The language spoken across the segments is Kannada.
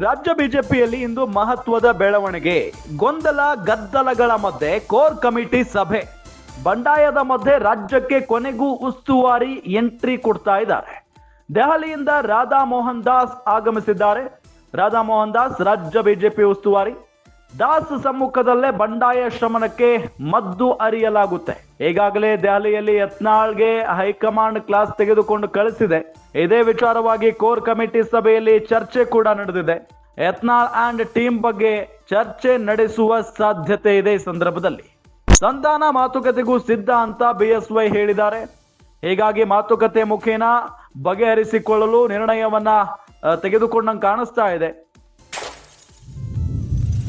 ರಾಜ್ಯ ಬಿಜೆಪಿಯಲ್ಲಿ ಇಂದು ಮಹತ್ವದ ಬೆಳವಣಿಗೆ. ಗೊಂದಲ, ಗದ್ದಲಗಳ ಮಧ್ಯೆ ಕೋರ್ ಕಮಿಟಿ ಸಭೆ. ಬಂಡಾಯದ ಮಧ್ಯೆ ರಾಜ್ಯಕ್ಕೆ ಕೊನೆಗೂ ಉಸ್ತುವಾರಿ ಎಂಟ್ರಿ ಕೊಡ್ತಾ ಇದ್ದಾರೆ. ದೆಹಲಿಯಿಂದ ರಾಧಾ ಮೋಹನ್ ದಾಸ್ ಆಗಮಿಸಿದ್ದಾರೆ. ರಾಧಾ ಮೋಹನ್ ದಾಸ್ ರಾಜ್ಯ ಬಿಜೆಪಿ ಉಸ್ತುವಾರಿ. ದಾಸ್ ಸಮ್ಮುಖದಲ್ಲೇ ಬಂಡಾಯ ಶಮನಕ್ಕೆ ಮದ್ದು ಅರಿಯಲಾಗುತ್ತೆ. ಈಗಾಗಲೇ ದೆಹಲಿಯಲ್ಲಿ ಯತ್ನಾಳ್ಗೆ ಹೈಕಮಾಂಡ್ ಕ್ಲಾಸ್ ತೆಗೆದುಕೊಂಡು ಕಳಿಸಿದೆ. ಇದೇ ವಿಚಾರವಾಗಿ ಕೋರ್ ಕಮಿಟಿ ಸಭೆಯಲ್ಲಿ ಚರ್ಚೆ ಕೂಡ ನಡೆದಿದೆ. ಯತ್ನಾಳ್ ಅಂಡ್ ಟೀಮ್ ಬಗ್ಗೆ ಚರ್ಚೆ ನಡೆಸುವ ಸಾಧ್ಯತೆ ಇದೆ ಈ ಸಂದರ್ಭದಲ್ಲಿ. ಸಂತಾನ ಮಾತುಕತೆಗೂ ಸಿದ್ಧ ಅಂತ ಬಿ ಎಸ್ ವೈ ಹೇಳಿದ್ದಾರೆ. ಹೀಗಾಗಿ ಮಾತುಕತೆ ಮುಖೇನ ಬಗೆಹರಿಸಿಕೊಳ್ಳಲು ನಿರ್ಣಯವನ್ನ ತೆಗೆದುಕೊಂಡಂಗೆ ಕಾಣಿಸ್ತಾ ಇದೆ.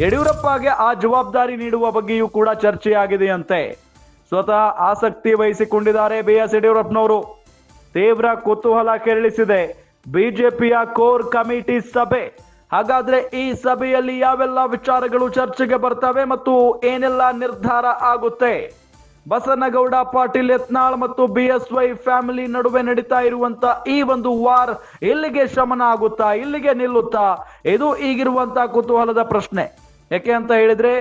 ಯಡಿಯೂರಪ್ಪಗೆ ಆ ಜವಾಬ್ದಾರಿ ನೀಡುವ ಬಗ್ಗೆಯೂ ಕೂಡ ಚರ್ಚೆಯಾಗಿದೆಯಂತೆ. ಸ್ವತಃ ಆಸಕ್ತಿ ವಹಿಸಿಕೊಂಡಿದ್ದಾರೆ ಬಿ ಎಸ್ ಯಡಿಯೂರಪ್ಪನವರು. ತೀವ್ರ ಕುತೂಹಲ ಕೆರಳಿಸಿದೆ ಬಿಜೆಪಿಯ ಕೋರ್ ಕಮಿಟಿ ಸಭೆ. ಹಾಗಾದ್ರೆ ಈ ಸಭೆಯಲ್ಲಿ ಯಾವೆಲ್ಲ ವಿಚಾರಗಳು ಚರ್ಚೆಗೆ ಬರ್ತವೆ ಮತ್ತು ಏನೆಲ್ಲ ನಿರ್ಧಾರ ಆಗುತ್ತೆ? ಬಸನಗೌಡ, ಪಾಟೀಲ್ ಯತ್ನಾಳ್ ಮತ್ತು ಬಿ ಎಸ್ ವೈ ಫ್ಯಾಮಿಲಿ ನಡುವೆ ನಡೀತಾ ಇರುವಂತ ಈ ಒಂದು ವಾರ್ ಇಲ್ಲಿಗೆ ಶಮನ ಆಗುತ್ತಾ, ಇಲ್ಲಿಗೆ ನಿಲ್ಲುತ್ತಾ? ಇದು ಈಗಿರುವಂತ ಕುತೂಹಲದ ಪ್ರಶ್ನೆ. ಯಾಕೆ ಅಂತ ಹೇಳಿದ್ರೆ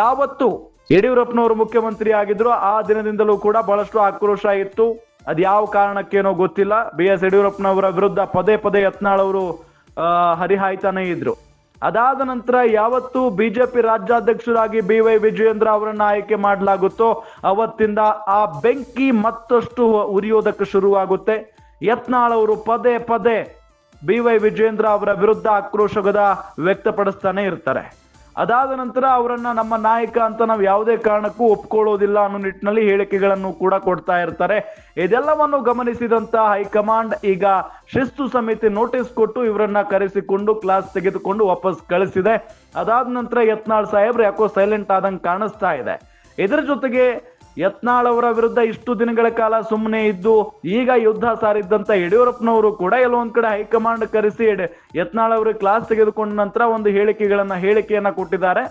ಯಾವತ್ತು ಯಡಿಯೂರಪ್ಪನವರು ಮುಖ್ಯಮಂತ್ರಿ ಆಗಿದ್ರು ಆ ದಿನದಿಂದಲೂ ಕೂಡ ಬಹಳಷ್ಟು ಆಕ್ರೋಶ ಇತ್ತು. ಅದು ಯಾವ ಕಾರಣಕ್ಕೇನೋ ಗೊತ್ತಿಲ್ಲ. ಬಿ ಎಸ್ ಯಡಿಯೂರಪ್ಪನವರ ವಿರುದ್ಧ ಪದೇ ಪದೇ ಯತ್ನಾಳ್ ಅವರು ಹರಿಹಾಯ್ತಾನೆ ಇದ್ರು. ಅದಾದ ನಂತರ ಯಾವತ್ತು ಬಿಜೆಪಿ ರಾಜ್ಯಾಧ್ಯಕ್ಷರಾಗಿ ಬಿ ವೈ ವಿಜಯೇಂದ್ರ ಅವರನ್ನ ಆಯ್ಕೆ ಮಾಡಲಾಗುತ್ತೋ ಅವತ್ತಿಂದ ಆ ಬೆಂಕಿ ಮತ್ತಷ್ಟು ಉರಿಯೋದಕ್ಕೆ ಶುರುವಾಗುತ್ತೆ. ಯತ್ನಾಳ್ ಅವರು ಪದೇ ಪದೇ ಬಿ ವೈ ವಿಜಯೇಂದ್ರ ಅವರ ವಿರುದ್ಧ ಆಕ್ರೋಶಗದ ವ್ಯಕ್ತಪಡಿಸ್ತಾನೆ ಇರ್ತಾರೆ. ಅದಾದ ನಂತರ ಅವರನ್ನ ನಮ್ಮ ನಾಯಕ ಅಂತ ನಾವು ಯಾವುದೇ ಕಾರಣಕ್ಕೂ ಒಪ್ಕೊಳ್ಳೋದಿಲ್ಲ ಅನ್ನೋ ನಿಟ್ಟಿನಲ್ಲಿ ಹೇಳಿಕೆಗಳನ್ನು ಕೂಡ ಕೊಡ್ತಾ ಇರ್ತಾರೆ. ಇದೆಲ್ಲವನ್ನು ಗಮನಿಸಿದಂತ ಹೈಕಮಾಂಡ್ ಈಗ ಶಿಸ್ತು ಸಮಿತಿ ನೋಟಿಸ್ ಕೊಟ್ಟು ಇವರನ್ನ ಕರೆಸಿಕೊಂಡು ಕ್ಲಾಸ್ ತೆಗೆದುಕೊಂಡು ವಾಪಸ್ ಕಳಿಸಿದೆ. ಅದಾದ ನಂತರ ಯತ್ನಾಳ್ ಸಾಹೇಬ್ರು ಯಾಕೋ ಸೈಲೆಂಟ್ ಆದಂಗೆ ಕಾಣಿಸ್ತಾ ಇದೆ. ಇದರ ಜೊತೆಗೆ ಯತ್ನಾಳ್ ಅವರ ವಿರುದ್ಧ ಇಷ್ಟು ದಿನಗಳ ಕಾಲ ಸುಮ್ಮನೆ ಇದ್ದು, ಈಗ ಯುದ್ಧ ಸಾರಿದ್ದಂತ ಯಡಿಯೂರಪ್ಪನವರು ಕೂಡ ಎಲ್ಲೊಂದ್ ಕಡೆ ಹೈಕಮಾಂಡ್ ಕರೆಸಿ ಯತ್ನಾಳ್ ಅವರು ಕ್ಲಾಸ್ ತೆಗೆದುಕೊಂಡ ನಂತರ ಒಂದು ಹೇಳಿಕೆಗಳನ್ನ ಹೇಳಿಕೆಯನ್ನ ಕೊಟ್ಟಿದ್ದಾರೆ.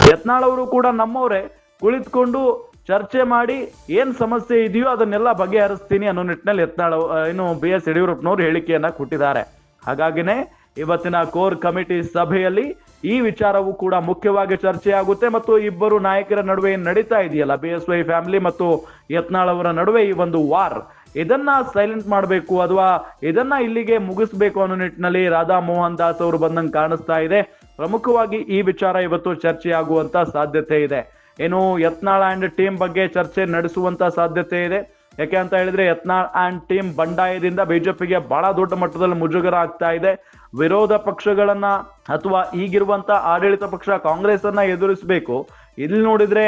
ಯತ್ನಾಳ್ ಅವರು ಕೂಡ ನಮ್ಮವರೇ, ಕುಳಿತುಕೊಂಡು ಚರ್ಚೆ ಮಾಡಿ ಏನ್ ಸಮಸ್ಯೆ ಇದೆಯೋ ಅದನ್ನೆಲ್ಲ ಬಗೆಹರಿಸ್ತೀನಿ ಅನ್ನೋ ನಿಟ್ಟಿನಲ್ಲಿ ಯತ್ನಾಳ್ ಏನು ಬಿ ಎಸ್ ಯಡಿಯೂರಪ್ಪನವರು ಹೇಳಿಕೆಯನ್ನ ಕೊಟ್ಟಿದ್ದಾರೆ. ಹಾಗಾಗಿನೇ ಇವತ್ತಿನ ಕೋರ್ ಕಮಿಟಿ ಸಭೆಯಲ್ಲಿ ಈ ವಿಚಾರವು ಕೂಡ ಮುಖ್ಯವಾಗಿ ಚರ್ಚೆಯಾಗುತ್ತೆ ಮತ್ತು ಇಬ್ಬರು ನಾಯಕರ ನಡುವೆ ಏನು ನಡೀತಾ ಇದೆಯಲ್ಲ? ಬಿ ಎಸ್ ವೈ ಫ್ಯಾಮಿಲಿ ಮತ್ತು ಯತ್ನಾಳ್ ಅವರ ನಡುವೆ ಈ ಒಂದು ವಾರ್ ಇದನ್ನ ಸೈಲೆಂಟ್ ಮಾಡಬೇಕು ಅಥವಾ ಇದನ್ನ ಇಲ್ಲಿಗೆ ಮುಗಿಸ್ಬೇಕು ಅನ್ನೋ ನಿಟ್ಟಿನಲ್ಲಿ ರಾಧಾ ಮೋಹನ್ ದಾಸ್ ಅವರು ಬಂದಂಗೆ ಕಾಣಿಸ್ತಾ ಇದೆ. ಪ್ರಮುಖವಾಗಿ ಈ ವಿಚಾರ ಇವತ್ತು ಚರ್ಚೆಯಾಗುವಂತ ಸಾಧ್ಯತೆ ಇದೆ. ಏನು ಯತ್ನಾಳ್ ಅಂಡ್ ಟೀಮ್ ಬಗ್ಗೆ ಚರ್ಚೆ ನಡೆಸುವಂತ ಸಾಧ್ಯತೆ ಇದೆ? ಯಾಕೆ ಅಂತ ಹೇಳಿದ್ರೆ ಯತ್ನಾಳ್ ಆ್ಯಂಡ್ ಟೀಮ್ ಬಂಡಾಯದಿಂದ ಬಿಜೆಪಿಗೆ ಬಹಳ ದೊಡ್ಡ ಮಟ್ಟದಲ್ಲಿ ಮುಜುಗರ ಆಗ್ತಾ ಇದೆ. ವಿರೋಧ ಪಕ್ಷಗಳನ್ನ ಅಥವಾ ಈಗಿರುವಂತ ಆಡಳಿತ ಪಕ್ಷ ಕಾಂಗ್ರೆಸ್ ಅನ್ನ ಎದುರಿಸಬೇಕು. ಇಲ್ಲಿ ನೋಡಿದ್ರೆ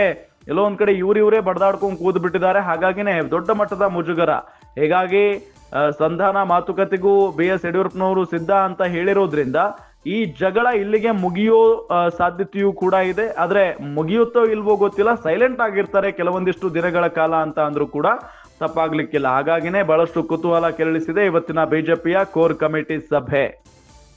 ಎಲ್ಲೋ ಒಂದ್ ಕಡೆ ಇವ್ರ ಇವರೇ ಬಡದಾಡ್ಕೊಂಡು ಕೂದ್ ಬಿಟ್ಟಿದ್ದಾರೆ ಹಾಗಾಗಿನೇ ದೊಡ್ಡ ಮಟ್ಟದ ಮುಜುಗರ. ಹೀಗಾಗಿ ಸಂಧಾನ ಮಾತುಕತೆಗೂ ಬಿ ಎಸ್ ಯಡಿಯೂರಪ್ಪನವರು ಸಿದ್ಧ ಅಂತ ಹೇಳಿರೋದ್ರಿಂದ ಈ ಜಗಳ ಇಲ್ಲಿಗೆ ಮುಗಿಯೋ ಸಾಧ್ಯತೆಯೂ ಕೂಡ ಇದೆ. ಆದ್ರೆ ಮುಗಿಯುತ್ತೋ ಇಲ್ವೋ ಗೊತ್ತಿಲ್ಲ. ಸೈಲೆಂಟ್ ಆಗಿರ್ತಾರೆ ಕೆಲವೊಂದಿಷ್ಟು ದಿನಗಳ ಕಾಲ ಅಂತ ಅಂದ್ರೂ ಕೂಡ ತಪ್ಪಾಗ್ಲಿಕ್ಕಿಲ್ಲ. ಹಾಗಾಗಿನೇ ಬಹಳಷ್ಟು ಕುತೂಹಲ ಕೆರಳಿಸಿದೆ ಇವತ್ತಿನ ಬಿಜೆಪಿಯ ಕೋರ್ ಕಮಿಟಿ ಸಭೆ.